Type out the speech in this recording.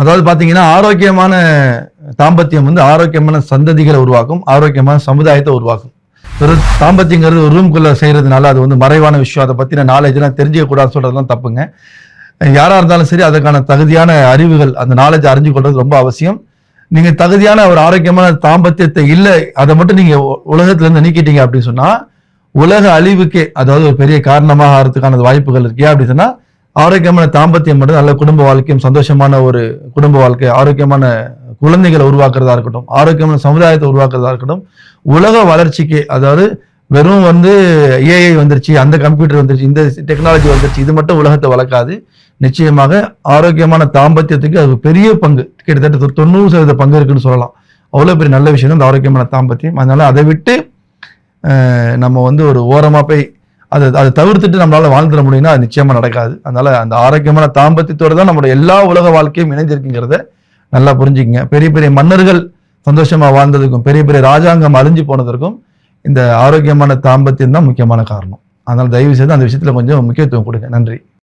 அதாவது பார்த்தீங்கன்னா ஆரோக்கியமான தாம்பத்தியம் வந்து ஆரோக்கியமான சந்ததிகளை உருவாக்கும் ஆரோக்கியமான சமுதாயத்தை உருவாக்கும். வெறும் தாம்பத்தியங்கிறது ஒரு ரூம்குள்ள செய்கிறதுனால அது வந்து மறைவான விஷயம். அதை பற்றின நாலேஜ்லாம் தெரிஞ்சிக்க தெரிஞ்சுக்க கூடாது சொல்றதெல்லாம் தப்புங்க. யாராக இருந்தாலும் சரி அதற்கான தகுதியான அறிவுகள் அந்த நாலேஜ் அறிஞ்சு கொள்வது ரொம்ப அவசியம். நீங்கள் தகுதியான ஒரு ஆரோக்கியமான தாம்பத்தியத்தை இல்லை அதை மட்டும் நீங்கள் உலகத்துலேருந்து நீக்கிட்டீங்க அப்படின்னு சொன்னால் உலக அழிவுக்கே அதாவது ஒரு பெரிய காரணமாக ஆகிறதுக்கான வாய்ப்புகள் இருக்கே. அப்படின்னு சொன்னால் ஆரோக்கியமான தாம்பத்தியம் மட்டும் நல்ல குடும்ப வாழ்க்கையும் சந்தோஷமான ஒரு குடும்ப வாழ்க்கை ஆரோக்கியமான குழந்தைகளை உருவாக்குறதா இருக்கட்டும் ஆரோக்கியமான சமுதாயத்தை உருவாக்குறதா இருக்கட்டும் உலக வளர்ச்சிக்கு அதாவது வெறும் வந்து ஏஐ வந்துருச்சு அந்த கம்ப்யூட்டர் வந்துருச்சு இந்த டெக்னாலஜி வந்துருச்சு இது மட்டும் உலகத்தை வளர்க்காது. நிச்சயமாக ஆரோக்கியமான தாம்பத்தியத்துக்கு அது பெரிய பங்கு. கிட்டத்தட்ட தொண்ணூறு சதவீத பங்கு இருக்குன்னு சொல்லலாம். அவ்வளோ பெரிய நல்ல விஷயம் தான் ஆரோக்கியமான தாம்பத்தியம். அதனால அதை விட்டு நம்ம வந்து ஒரு ஓரமாக போய் அதை அதை தவிர்த்துட்டு நம்மளால வாழ்ந்துட முடியும்னா அது நிச்சயமா நடக்காது. அதனால அந்த ஆரோக்கியமான தாம்பத்தியத்தோடு தான் நம்மளோட எல்லா உலக வாழ்க்கையும் இணைஞ்சிருக்குங்கிறத நல்லா புரிஞ்சுக்கங்க. பெரிய பெரிய மன்னர்கள் சந்தோஷமா வாழ்ந்ததுக்கும் பெரிய பெரிய ராஜாங்கம் அழிஞ்சு போனதற்கும் இந்த ஆரோக்கியமான தாம்பத்தியம் தான் முக்கியமான காரணம். அதனால தயவு செய்து அந்த விஷயத்துல கொஞ்சம் முக்கியத்துவம் கொடுங்க. நன்றி.